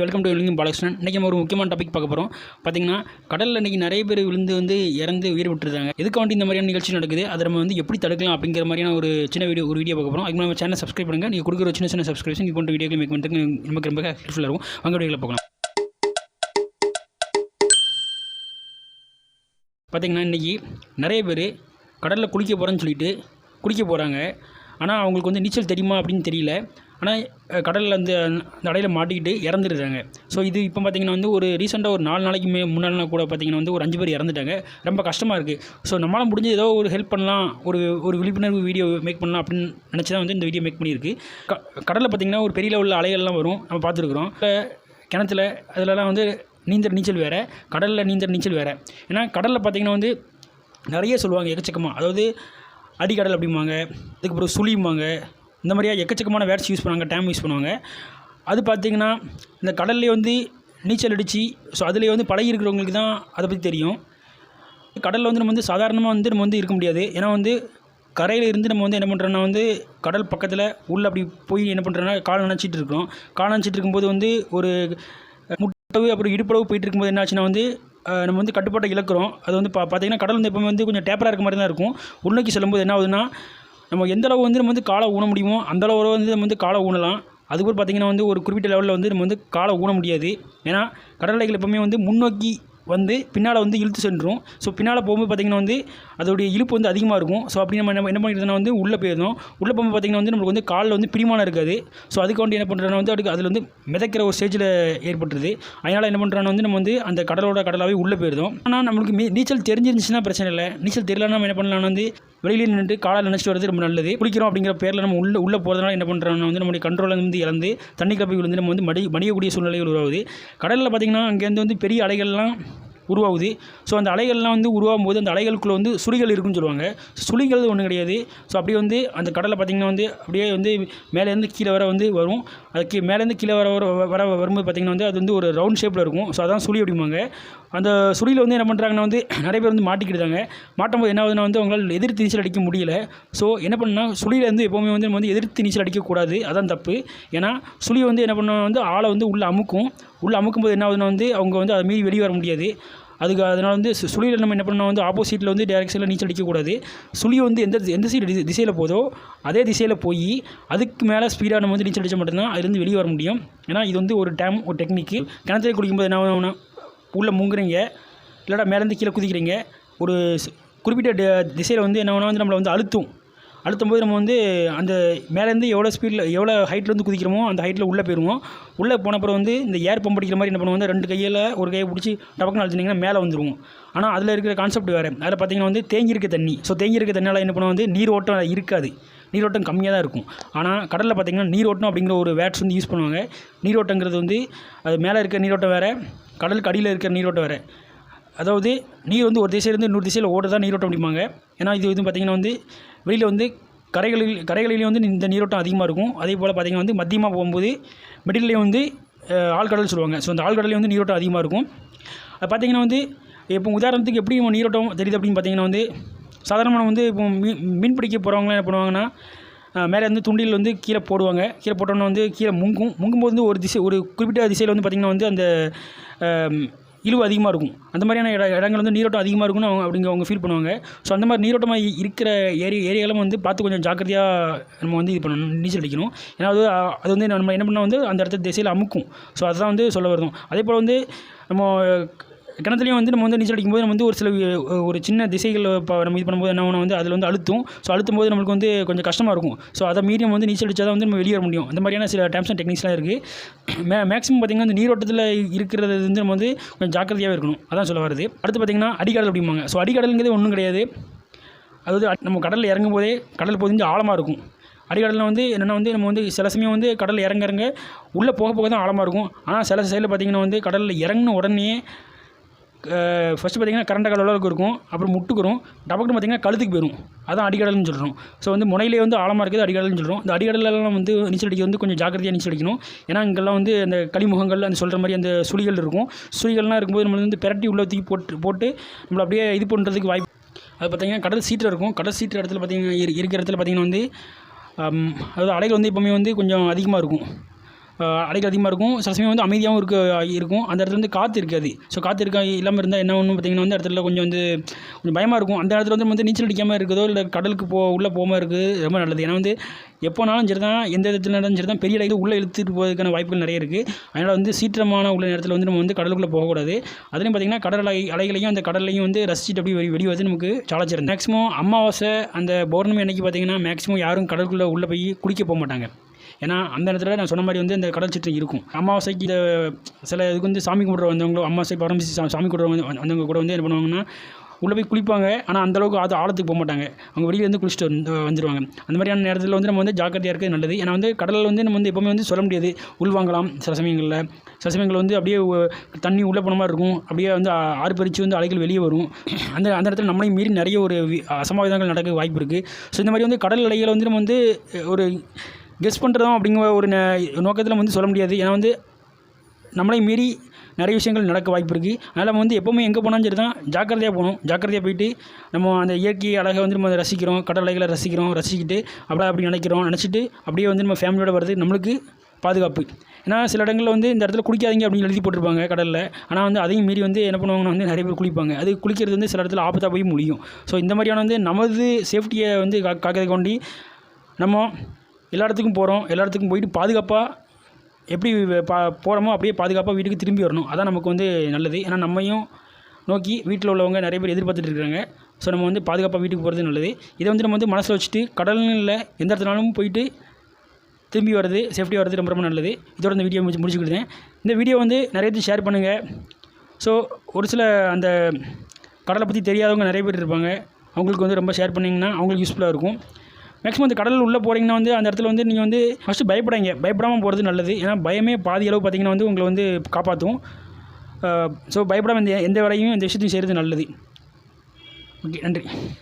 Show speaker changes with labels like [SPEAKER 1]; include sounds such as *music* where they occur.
[SPEAKER 1] Welcome to விழுங்கும் பாலகிருஷ்ணன் இன்றைக்கி நம்ம ஒரு முக்கியமான டாபிக் பார்க்க போகிறோம் பார்த்தீங்கன்னா கடலில் இன்றைக்கி நிறைய பேர் விழுந்து வந்து இறந்து உயிர் விட்டுருக்காங்க. எதுக்கு வந்து இந்த மாதிரியான நிகழ்ச்சி நடக்குது? அதை நம்ம வந்து எப்படி தடுக்கலாம் அப்படிங்கிற மாதிரியான ஒரு சின்ன வீடியோ ஒரு வீடியோ பார்க்க போகிறோம் அதுக்கு நம்ம சேனல் சப்ஸ்கிரைப் பண்ணுங்கள் நீங்கள் கொடுக்குற சின்ன சின்ன சப்ஸ்கிரிப்ஷன் இது போன்ற வீடியோக்கள் மேக் பண்ணுறதுக்கு நமக்கு ரொம்ப ஹெல்ப்ஃபுல்லாக இருக்கும். அங்கே வீடியோவில் பார்க்கலாம் பார்த்தீங்கன்னா இன்றைக்கி நிறைய பேர் கடலில் குளிக்க போகிறேன்னு சொல்லிட்டு குளிக்க போகிறாங்க ஆனால் அவங்களுக்கு வந்து நீச்சல் தெரியுமா அப்படின்னு தெரியல. ஆனால் கடலில் அந்த அடையில் மாட்டிக்கிட்டு இறந்துடுறாங்க ஸோ இது இப்போ பார்த்திங்கன்னா வந்து ஒரு ரீசெண்டாக ஒரு நாலு நாளைக்கு மே முன்னாடினா கூட பார்த்தீங்கன்னா வந்து ஒரு அஞ்சு பேர் இறந்துட்டாங்க. ரொம்ப கஷ்டமாக இருக்குது ஸோ நம்மளால் முடிஞ்ச ஏதோ ஒரு ஹெல்ப் பண்ணலாம் ஒரு ஒரு விழிப்புணர்வு வீடியோ மேக் பண்ணலாம் அப்படின்னு நினச்சி தான் வந்து இந்த வீடியோ மேக் பண்ணியிருக்கு. க கடலில் பார்த்தீங்கன்னா ஒரு பெரிய லெவலில் அலைகள்லாம் வரும். நம்ம பார்த்துருக்குறோம். கிணத்துல அதிலலாம் வந்து நீந்தல் நீச்சல் வேறு கடலில் நீந்தல் நீச்சல் வேறு. ஏன்னா கடலில் பார்த்தீங்கன்னா வந்து நிறைய சொல்லுவாங்க எக்கச்சக்கமாக அதாவது அடிக்கடல் அப்படிம்பாங்க அதுக்கப்புறம் சுழிம்பாங்க இந்த மாதிரியாக எக்கச்சக்கமான வேர்ட்ஸ் யூஸ் பண்ணுவாங்க டேம் யூஸ் பண்ணுவாங்க. அது பார்த்திங்கன்னா இந்த கடல்லே வந்து நீச்சல் அடித்து ஸோ அதுலேயே வந்து பழகி இருக்கிறவங்களுக்கு தான் அதை பற்றி தெரியும். கடலில் வந்து நம்ம வந்து சாதாரணமாக வந்து நம்ம வந்து இருக்க முடியாது. ஏன்னா வந்து கரையில் இருந்து நம்ம வந்து என்ன பண்ணுறோன்னா வந்து கடல் பக்கத்தில் உள்ளே அப்படி போய் என்ன பண்ணுறோன்னா கால் நினச்சிட்டு இருக்கிறோம் கால் நினச்சிட்டு இருக்கும்போது வந்து ஒரு முட்டவு அப்புறம் இடுப்பளவு போயிட்டு இருக்கும்போது என்ன ஆச்சுன்னா வந்து நம்ம வந்து கட்டுப்பாட்டை இழக்கிறோம். அது வந்து பா பார்த்தீங்கன்னா கடல் வந்து எப்பவுமே வந்து கொஞ்சம் டேப்பராக இருக்க மாதிரி தான் இருக்கும். உள்நோக்கி செல்லும்போது என்ன ஆகுதுன்னா நம்ம எந்த அளவு வந்து நம்ம வந்து காலை ஊன முடியுமோ அந்தளவு வந்து நம்ம வந்து காலை ஊனலாம். அதுக்கப்புறம் பார்த்திங்கன்னா வந்து ஒரு குறிப்பிட்ட லெவலில் வந்து நம்ம வந்து காலை ஊன முடியாது. ஏன்னா கடற்கரைகள் எப்போவுமே வந்து முன்னோக்கி வந்து பின்னால் வந்து இழுத்து சென்றும் ஸோ பின்னால் போகும்போது பார்த்திங்கன்னா வந்து அதோடைய இழுப்பு வந்து அதிகமாக இருக்கும். ஸோ அப்படி நம்ம என்ன என்ன பண்ணிடுறதுனா வந்து உள்ளே போயிருந்தோம் உள்ளே போகும்போது பார்த்திங்கன்னா வந்து நம்மளுக்கு வந்து காலில் வந்து பிடிமானம் இருக்காது. ஸோ அதுக்கு வந்து என்ன பண்ணுறோன்னா வந்து அதுக்கு அதில் வந்து மிதக்கிற ஒரு ஸ்டேஜில் ஏற்பட்டுருது. அதனால் என்ன பண்ணுறோன்னா வந்து நம்ம வந்து அந்த கடலோட கடலாகவே உள்ளே போயிடுதோம் ஆனால் நம்மளுக்கு நீச்சல் தெரிஞ்சிருந்துச்சுன்னா பிரச்சனை இல்லை. நீச்சல் தெரியலன்னா நம்ம என்ன பண்ணலாம்னா வந்து வெளியில் நின்று காலால் நினச்சிட்டு வரது ரொம்ப நல்லது. குளிக்கிறோம் அப்படிங்கிற பேரில் நம்ம உள்ள உள்ளே போகிறதுனால என்ன பண்ணுறோம்னா வந்து நம்மளுடைய கண்ட்ரோலில் வந்து இழந்து தண்ணி கப்பி விழுந்து நம்ம வந்து மடி மடியக்கூடிய சூழ்நிலைகள் உருவாகுது. கடலில் பார்த்திங்கன்னா அங்கேருந்து வந்து பெரிய அலைகள்லாம் உருவாகுது. ஸோ அந்த அலைகள்லாம் வந்து உருவாகும் போது அந்த அலைகளுக்குள்ளே வந்து சுழிகள் இருக்குன்னு சொல்லுவாங்க. சுழிகள் ஒன்றும் கிடையாது. ஸோ அப்படியே வந்து அந்த கடலை பார்த்திங்கன்னா வந்து அப்படியே வந்து மேலேருந்து கீழே வர வந்து வரும். அதுக்கு மேலேருந்து கீழே வர வர வர வரும்போது பார்த்திங்கன்னா வந்து அது வந்து ஒரு ரவுண்ட் ஷேப்பில் இருக்கும். ஸோ அதான் சுழி அப்படிம்பாங்க. அந்த சுழியில் வந்து என்ன பண்ணுறாங்கன்னா வந்து *clears throat* நிறைய பேர் வந்து மாட்டிக்கிட்டாங்க. மாட்டும் போது என்ன ஆகுதுன்னா வந்து அவங்களால் எதிர்த்து நீச்சல் அடிக்க முடியல. ஸோ என்ன பண்ணால் சுழியில் வந்து எப்போவுமே வந்து நம்ம வந்து எதிர்த்து நீச்சல் அடிக்கக்கூடாது. அதான் தப்பு. ஏன்னா சுழி வந்து என்ன பண்ணணும் வந்து ஆளை வந்து உள்ளே அமுக்கும். உள்ளே அமுக்கும்போது என்ன ஆகுதுன்னா வந்து அவங்க வந்து அதை மீறி வெளியே வர முடியாது. அதுக்கு அதனால் வந்து சு- சுழியில் நம்ம என்ன பண்ணணும் வந்து ஆப்போசிட்டில் வந்து டேரக்ஷனில் நீச்சல் அடிக்கக்கூடாது சுழி வந்து எந்த எந்த சைடு திசையில் போதோ அதே திசையில் போய் அதுக்கு மேலே ஸ்பீடாக நம்ம வந்து நீச்சல் அடித்தால் மட்டும்தான் அதுலேருந்து வெளியே வர முடியும். ஏன்னா இது வந்து ஒரு டேம் ஒரு டெக்னிக்கு கிணத்துல குடிக்கும்போது என்ன ஆகும்னா உள்ளே முங்குறீங்க இல்லைடா மேலேருந்து கீழே குதிக்கிறீங்க ஒரு குறிப்பிட்ட திசையில் வந்து என்ன வேணா வந்து நம்மளை வந்து அழுத்தும். அழுத்தும் போது நம்ம வந்து அந்த மேலேருந்து எவ்வளோ ஸ்பீடில் எவ்வளோ ஹைட்லேருந்து குதிக்கிறோமோ அந்த ஹைட்டில் உள்ளே போயிடுவோம். உள்ளே போன அப்புறம் வந்து இந்த ஏர் பம்ப் அடிக்கிற மாதிரி என்ன பண்ணுவோம் வந்து ரெண்டு கையில் ஒரு கையை பிடிச்சி டபக்குன்னு அழுத்தினீங்கன்னா மேலே வந்துருவோம். ஆனால் அதில் இருக்கிற கான்செப்ட் வேறு. அதில் பார்த்திங்கன்னா வந்து தேங்கியிருக்க தண்ணி. ஸோ தேங்கியிருக்க தண்ணியால் என்ன பண்ணுவோம் வந்து நீர் ஓட்டம் இருக்காது. நீரோட்டம் கம்மியாக தான் இருக்கும். ஆனால் கடலில் பார்த்தீங்கன்னா நீரோட்டம் அப்படிங்கிற ஒரு வேர்ட்ஸ் வந்து யூஸ் பண்ணுவாங்க. நீரோட்டங்கிறது வந்து அது மேலே இருக்க நீரோட்டம் வேறு கடலுக்கு அடியில் இருக்கிற நீரோட்டம் வேறு. அதாவது நீர் வந்து ஒரு திசையிலேருந்து இன்னொரு திசையில் ஓட தான் நீரோட்டம் அப்படிம்பாங்க ஏன்னா இது வந்து பார்த்திங்கன்னா வந்து வெளியில் வந்து கரைகளில் கரைகளிலேயும் வந்து இந்த நீரோட்டம் அதிகமாக இருக்கும். அதே போல் பார்த்திங்கன்னா வந்து மத்தியமாக போகும்போது மிடில்லையும் வந்து ஆழ்கடல் சொல்லுவாங்க. ஸோ அந்த ஆழ்கடலையும் வந்து நீரோட்டம் அதிகமாக இருக்கும். அது பார்த்திங்கன்னா வந்து இப்போ உதாரணத்துக்கு எப்படி நீரோட்டம் தெரியுது அப்படின்னு பார்த்திங்கன்னா வந்து சாதாரணமாக வந்து இப்போ மீன் மீன் பிடிக்க போகிறவங்களாம் என்ன பண்ணுவாங்கன்னா மேலே வந்து துண்டில் வந்து கீழே போடுவாங்க. கீழே போட்டோன்னே வந்து கீழே முங்கும். முங்கும்போது வந்து ஒரு திசை ஒரு குறிப்பிட்ட திசையில் வந்து பார்த்திங்கன்னா வந்து அந்த இழுவு அதிகமாக இருக்கும். அந்த மாதிரியான இட இடங்கள் வந்து நீரோட்டம் அதிகமாக இருக்கும்னு அவங்க அப்படிங்க அவங்க ஃபீல் பண்ணுவாங்க. ஸோ அந்த மாதிரி நீரோட்டமாக இருக்கிற ஏரியா ஏரியாலும் வந்து பார்த்து கொஞ்சம் ஜாக்கிரதையாக நம்ம வந்து இது பண்ணணும் நீச்சல் அடிக்கணும். ஏன்னா அது அது வந்து நம்ம என்ன பண்ணால் வந்து அந்த இடத்த திசையில் அமுக்கும். ஸோ அதுதான் வந்து சொல்ல வருதும் அதே போல் வந்து நம்ம கிணத்துலையும் வந்து நம்ம வந்து நீச்சல் அடிக்கும்போது நம்ம வந்து ஒரு சில ஒரு சின்ன திசைகள் இப்போ நம்ம இது பண்ணும்போது என்ன வந்து அதில் வந்து அழுத்தும். ஸோ அழுத்தும் போது நம்மளுக்கு வந்து கொஞ்சம் கஷ்டமாக இருக்கும். ஸோ அதை மீறி நம்ம வந்து நீச்சல் அடிச்சா தான் வந்து நம்ம வெளியே வர முடியும். அந்த மாதிரியான சில டைம்ஸ் அண்ட் டெக்னிக்ஸ்லாம் இருக்குது மே மேக்ஸிமம் பார்த்திங்கன்னா வந்து நீரோட்டத்தில் இருக்கிறது வந்து நம்ம வந்து கொஞ்சம் ஜாக்கிரதையாகவே இருக்கணும். அதான் சொல்ல வருது அடுத்து பார்த்திங்கன்னா அடிக்கடல் அப்படிம்பாங்க. ஸோ அடிக்கடலுங்கிறது ஒன்றும் கிடையாது. அதாவது நம்ம கடலில் இறங்கும் போதே கடல் பொதிஞ்சு ஆழமாக இருக்கும். அடிக்கடலில் வந்து என்னென்னா வந்து நம்ம வந்து சில சமயம் வந்து கடலில் இறங்க இறங்க உள்ளே போக போக தான் ஆழமாக இருக்கும். ஆனால் சில சைடில் பார்த்திங்கன்னா வந்து கடலில் இறங்கின உடனே ஃபஸ்ட்டு பார்த்திங்கன்னா கரண்ட அளவுக்கு இருக்கும். அப்புறம் முட்டுக்குறோம் டபக்குன்னு பார்த்திங்கன்னா கழுத்துக்கு போயிடும் அதான் அடிக்கடல்னு சொல்கிறோம் ஸோ வந்து முனையிலே வந்து ஆழமாக இருக்குது அடிக்கடல்னு சொல்கிறோம் இந்த அடிக்கடலெல்லாம் வந்து நீச்சல் அடிக்க வந்து கொஞ்சம் ஜாக்கிரதையாக நீச்சல் அடிக்கணும். ஏன்னா இங்கெல்லாம் வந்து அந்த களிமுகங்கள் அந்த சொல்கிற மாதிரி அந்த சுழிகள் இருக்கும். சுழிகள்லாம் இருக்கும்போது நம்ம வந்து பிரட்டி உள்ள தூக்கி போட்டு போட்டு நம்மளை அப்படியே இது பண்ணுறதுக்கு வாய்ப்பு அது பார்த்திங்கன்னா கடல் சீட்டு இருக்கும். கடல் சீட்டு இடத்துல பார்த்திங்கன்னா இருக்கிற இடத்துல பார்த்திங்கன்னா வந்து அதாவது அலைகள் வந்து எப்போவுமே வந்து கொஞ்சம் அதிகமாக இருக்கும். அலைகள் அதிகமாக இருக்கும். சில சமயம் வந்து அமைதியாகவும் இருக்க இருக்கும். அந்த இடத்துல வந்து காற்று இருக்காது. ஸோ காற்று இருக்கா இல்லாமல் இருந்தால் என்ன ஒன்று பார்த்தீங்கன்னா வந்து இடத்துல கொஞ்சம் வந்து கொஞ்சம் பயமாக இருக்கும். அந்த இடத்துல வந்து வந்து நீச்சல் அடிக்காமல் இருக்கிறதோ இல்லை கடலுக்கு போ உள்ளே போகாமல் இருக்குது ரொம்ப நல்லது. ஏன்னா வந்து எப்போனாலும் சரி தான் எந்த இடத்துல நடந்தாலும் சரி தான் பெரிய அலைகள் உள்ளே இழுத்துட்டு போகிறதுக்கான வாய்ப்புகள் நிறைய இருக்குது அதனால் வந்து சீற்றமான உள்ள நேரத்தில் வந்து நம்ம வந்து கடலுக்குள்ளே போகக்கூடாது. அதுலேயும் பார்த்திங்கன்னா கடல் அலை அலைகளையும் அந்த கடலையும் வந்து ரசிச்சுட்டு அப்படி வெளி வெளியே வந்து நமக்கு சால மேக்ஸிமம் அமாவாசை அந்த பௌர்ணமி அன்னைக்கு பார்த்திங்கன்னா மேக்ஸிமம் யாரும் கடலுக்குள்ளே உள்ளே போய் குளிக்க போக மாட்டாங்க. ஏன்னா அந்த இடத்துல நான் சொன்ன மாதிரி வந்து இந்த கடல் சீற்றம் இருக்கும். அமாவாசைக்கு இந்த சில இதுக்கு வந்து சாமி கும்பிட்ற வந்தவங்களோ அமாவாசை பரமசி சாமி கும்பிட்ற வந்து வந்தவங்க கூட வந்து என்ன பண்ணுவாங்கன்னா உள்ளே போய் குளிப்பாங்க. ஆனால் அந்தளவுக்கு அது ஆழத்துக்கு போக மாட்டாங்க. அவங்க வெளியே வந்து குளிச்சுட்டு வந்து வந்துடுவாங்க அந்த மாதிரியான நேரத்தில் வந்து நம்ம வந்து ஜாக்கிரதையாக இருக்கிறது நல்லது. ஏன்னா வந்து கடலில் வந்து நம்ம வந்து எப்போவுமே வந்து சொல்ல முடியாது. உள்வாங்கலாம் சில சமயங்களில். சில சமயங்களில் வந்து அப்படியே தண்ணி உள்ளே போன மாதிரி இருக்கும். அப்படியே வந்து ஆறு பறித்து வந்து அலைகள் வெளியே வரும். அந்த அந்த இடத்துல நம்மளையும் மீறி நிறைய ஒரு வி- அசம்பாவிதங்கள் நடக்க வாய்ப்பு இருக்குது ஸோ இந்த மாதிரி வந்து கடல் அலைகளை வந்து நம்ம வந்து ஒரு கெஸ் பண்ணுறதும் அப்படிங்கிற ஒரு நோக்கத்தில் வந்து சொல்ல முடியாது. ஏன்னா வந்து நம்மளை மீறி நிறைய விஷயங்கள் நடக்க வாய்ப்பு இருக்குது அதனால் நம்ம வந்து எப்போவுமே எங்கே போனாலும் சரி தான் ஜாக்கிரதையாக போகணும். ஜாக்கிரதையாக போயிட்டு நம்ம அந்த இயற்கை அழகை வந்து நம்ம ரசிக்கிறோம். கடல் அலைகளை ரசிக்கிறோம். ரசிக்கிட்டு அப்படியே அப்படி நினைக்கிறோம். நினச்சிட்டு அப்படியே வந்து நம்ம ஃபேமிலியோட வர்றது நம்மளுக்கு பாதுகாப்பு. ஏன்னா சில இடங்களில் வந்து இந்த இடத்துல குளிக்காதீங்க அப்படின்னு எழுதி போட்டிருப்பாங்க கடலில். ஆனால் வந்து அதையும் மீறி வந்து என்ன பண்ணுவாங்கன்னா வந்து நிறைய பேர் குளிப்பாங்க. அது குளிக்கிறது வந்து சில இடத்துல ஆபத்தாக போய் முடியும். ஸோ இந்த மாதிரியான வந்து நமது சேஃப்டியை வந்து கா காக்கிறதை கொண்டு நம்ம எல்லா இடத்துக்கும் போகிறோம் எல்லா இடத்துக்கும் போயிட்டு பாதுகாப்பாக எப்படி பா போகிறோமோ அப்படியே பாதுகாப்பாக வீட்டுக்கு திரும்பி வரணும். அதான் நமக்கு வந்து நல்லது. ஏன்னா நம்மையும் நோக்கி வீட்டில் உள்ளவங்க நிறைய பேர் எதிர்பார்த்துட்டு இருக்கிறாங்க ஸோ நம்ம வந்து பாதுகாப்பாக வீட்டுக்கு போகிறது நல்லது. இதை வந்து நம்ம வந்து மனசில் வச்சுட்டு கடல்னு இல்லை எந்த இடத்துனாலும் போயிட்டு திரும்பி வர்றது சேஃப்டி வர்றது ரொம்ப ரொம்ப நல்லது. இதோட இந்த வீடியோ முடிச்சு முடிச்சுக்கிட்டேன் இந்த வீடியோ வந்து நிறைய பேர் ஷேர் பண்ணுங்கள் ஸோ ஒரு சில அந்த கடலை பற்றி தெரியாதவங்க நிறைய பேர் இருப்பாங்க. அவங்களுக்கு வந்து ரொம்ப ஷேர் பண்ணிங்கன்னா அவங்களுக்கு யூஸ்ஃபுல்லாக இருக்கும். மேக்ஸிமம் வந்து கடலில் உள்ளே போகிறீங்கன்னா வந்து அந்த இடத்துல வந்து நீங்கள் வந்து ஃபஸ்ட்டு பயப்படாங்க பயப்படாமல் போகிறது நல்லது. ஏன்னா பயமே பாதி அளவு பார்த்தீங்கன்னா வந்து உங்களை வந்து காப்பாற்றும் ஸோ பயப்படாமல் எந்த எந்த வேலையும் எந்த விஷயத்தையும் செய்கிறது நல்லது. ஓகே நன்றி.